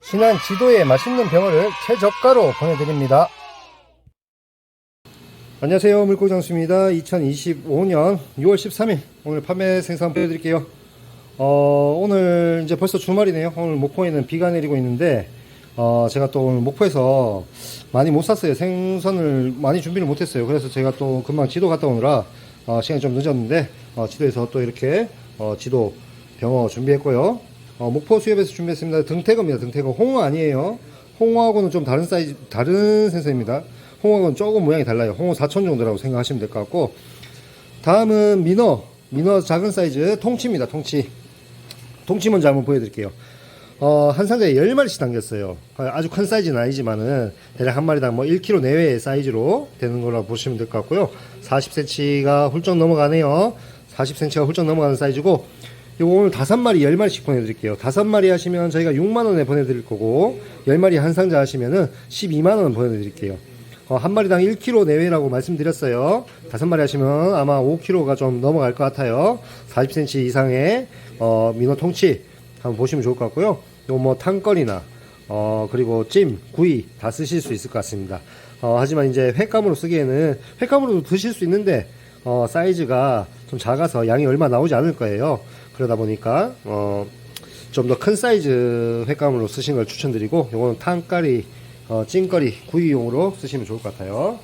신한 지도에 맛있는 병어를 최저가로 보내드립니다. 안녕하세요. 물고기장수입니다. 2025년 6월 13일 오늘 판매 생산 보여드릴게요. 어, 오늘 이제 벌써 주말이네요. 오늘 목포에는 비가 내리고 있는데 어, 제가 또 오늘 목포에서 많이 못 샀어요. 생선을 많이 준비를 못했어요. 그래서 제가 또 금방 지도 갔다 오느라 어, 시간이 좀 늦었는데 어, 지도에서 또 이렇게 어, 지도 병어 준비했고요. 어, 목포 수협에서 준비했습니다. 등태거입니다. 등태거 홍어 아니에요. 홍어하고는 좀 다른 사이즈, 다른 생선입니다. 홍어는 조금 모양이 달라요. 홍어 4천 정도라고 생각하시면 될 것 같고 다음은 민어, 민어 작은 사이즈 통치입니다. 통치. 통치 먼저 한번 보여드릴게요. 어, 한 상자에 10마리씩 담겼어요. 아주 큰 사이즈는 아니지만은 대략 한 마리당 뭐 1kg 내외의 사이즈로 되는 거라고 보시면 될 것 같고요. 40cm가 훌쩍 넘어가네요. 40cm가 훌쩍 넘어가는 사이즈고 요거 오늘 다섯 마리 10마리씩 보내드릴게요. 다섯 마리 하시면 저희가 6만원에 보내드릴 거고 10마리 한 상자 하시면은 12만원 보내드릴게요. 어, 한 마리당 1kg 내외라고 말씀드렸어요. 다섯 마리 하시면 아마 5kg가 좀 넘어갈 것 같아요. 40cm 이상의 어, 민어 통치 한번 보시면 좋을 것 같고요. 요 뭐 탕거리나 어 그리고 찜, 구이 다 쓰실 수 있을 것 같습니다. 어, 하지만 이제 횟감으로 쓰기에는 횟감으로도 드실 수 있는데 어, 사이즈가 좀 작아서 양이 얼마 나오지 않을 거예요. 그러다 보니까 어, 좀 더 큰 사이즈 횟감으로 쓰시는 걸 추천드리고 요거는 탕거리, 어, 찜거리, 구이용으로 쓰시면 좋을 것 같아요.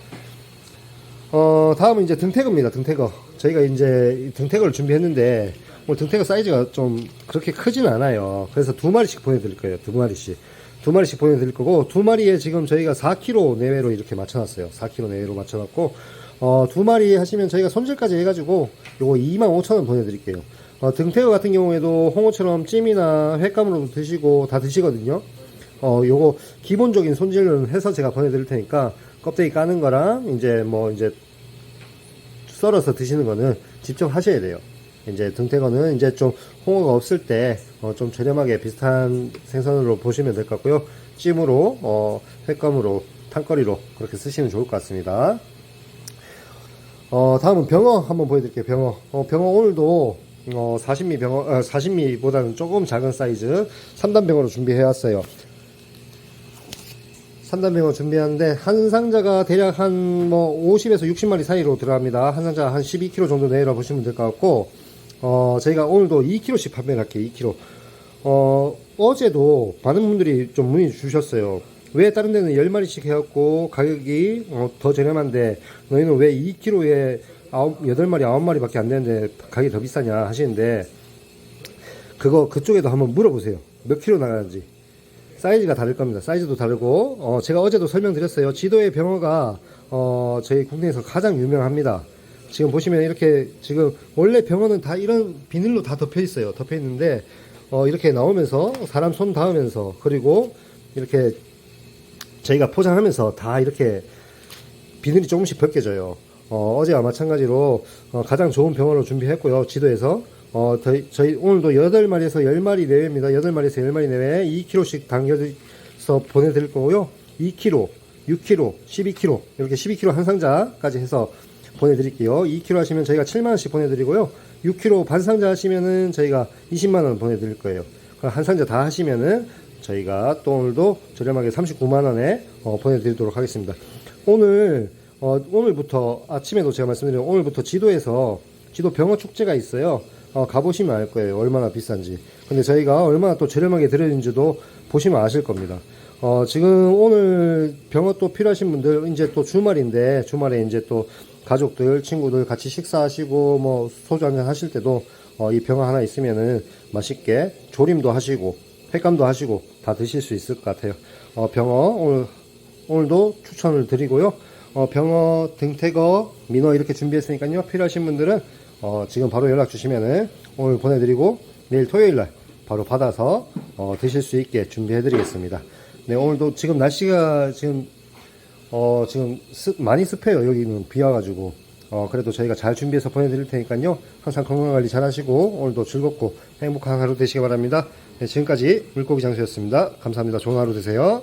어, 다음은 이제 등태거입니다. 등태거. 저희가 이제 등태거를 준비했는데, 뭐 등태거 사이즈가 좀 그렇게 크진 않아요. 그래서 두 마리씩 보내드릴 거예요. 두 마리씩. 두 마리씩 보내드릴 거고, 두 마리에 지금 저희가 4kg 내외로 이렇게 맞춰놨어요. 4kg 내외로 맞춰놨고, 어, 두 마리 하시면 저희가 손질까지 해가지고, 요거 25,000원 보내드릴게요. 어, 등태거 같은 경우에도 홍어처럼 찜이나 횟감으로도 드시고 다 드시거든요. 어, 요거 기본적인 손질은 해서 제가 보내드릴 테니까 껍데기 까는 거랑 이제 뭐 이제 썰어서 드시는 거는 직접 하셔야 돼요. 이제 등태거는 이제 좀 홍어가 없을 때 어, 좀 저렴하게 비슷한 생선으로 보시면 될 것 같고요. 찜으로 어, 횟감으로 탕거리로 그렇게 쓰시면 좋을 것 같습니다. 어, 다음은 병어 한번 보여드릴게요. 병어. 어, 병어 오늘도 어, 40미 병어, 어, 40미보다는 조금 작은 사이즈 3단 병어로 준비해 왔어요. 3단 병어 준비하는데 한 상자가 대략 한 뭐 50에서 60마리 사이로 들어갑니다. 한 상자 한 12kg 정도 내라 보시면 될 것 같고 어, 저희가 오늘도 2kg씩 판매를 할게요. 2kg. 어, 어제도 많은 분들이 좀 문의 주셨어요. 왜 다른 데는 10마리씩 해갖고 가격이 어, 더 저렴한데 너희는 왜 2kg에 8마리, 9마리밖에 안 되는데 가격이 더 비싸냐 하시는데 그거 그쪽에도 한번 물어보세요. 몇 킬로 나가는지. 사이즈가 다를 겁니다. 사이즈도 다르고 어, 제가 어제도 설명드렸어요. 지도의 병어가 어, 저희 국내에서 가장 유명합니다. 지금 보시면 이렇게 지금 원래 병어는 다 이런 비닐로 다 덮여 있어요. 덮여 있는데 어, 이렇게 나오면서 사람 손 닿으면서 그리고 이렇게 저희가 포장하면서 다 이렇게 비늘이 조금씩 벗겨져요. 어, 어제와 마찬가지로 어, 가장 좋은 병어로 준비했고요. 지도에서 어, 저희, 오늘도 8마리에서 10마리 내외입니다. 8마리에서 10마리 내외 2kg씩 당겨서 보내드릴 거고요. 2kg, 6kg, 12kg 이렇게 12kg 한 상자까지 해서 보내드릴게요. 2kg 하시면 저희가 7만원씩 보내드리고요. 6kg 반 상자 하시면은 저희가 20만원 보내드릴 거예요. 한 상자 다 하시면은 저희가 또 오늘도 저렴하게 39만원에 어, 보내드리도록 하겠습니다. 오늘 어, 오늘부터 아침에도 제가 말씀드린 오늘부터 지도에서 지도 병어 축제가 있어요. 어, 가보시면 알 거예요. 얼마나 비싼지. 근데 저희가 얼마나 또 저렴하게 드리는지도 보시면 아실 겁니다. 어, 지금 오늘 병어 또 필요하신 분들 이제 또 주말인데 주말에 이제 또 가족들, 친구들 같이 식사하시고 뭐 소주 한잔 하실 때도 어, 이 병어 하나 있으면은 맛있게 조림도 하시고 횟감도 하시고 다 드실 수 있을 것 같아요. 어, 병어 오늘 오늘도 추천을 드리고요. 어, 병어, 등태거, 민어 이렇게 준비했으니까요. 필요하신 분들은 어, 지금 바로 연락 주시면은 오늘 보내드리고 내일 토요일 날 바로 받아서 어, 드실 수 있게 준비해 드리겠습니다. 네, 오늘도 지금 날씨가 지금 어, 지금 습, 많이 습해요. 여기는 비 와가지고. 어, 그래도 저희가 잘 준비해서 보내드릴 테니까요. 항상 건강관리 잘 하시고, 오늘도 즐겁고 행복한 하루 되시기 바랍니다. 네, 지금까지 물고기 장수였습니다. 감사합니다. 좋은 하루 되세요.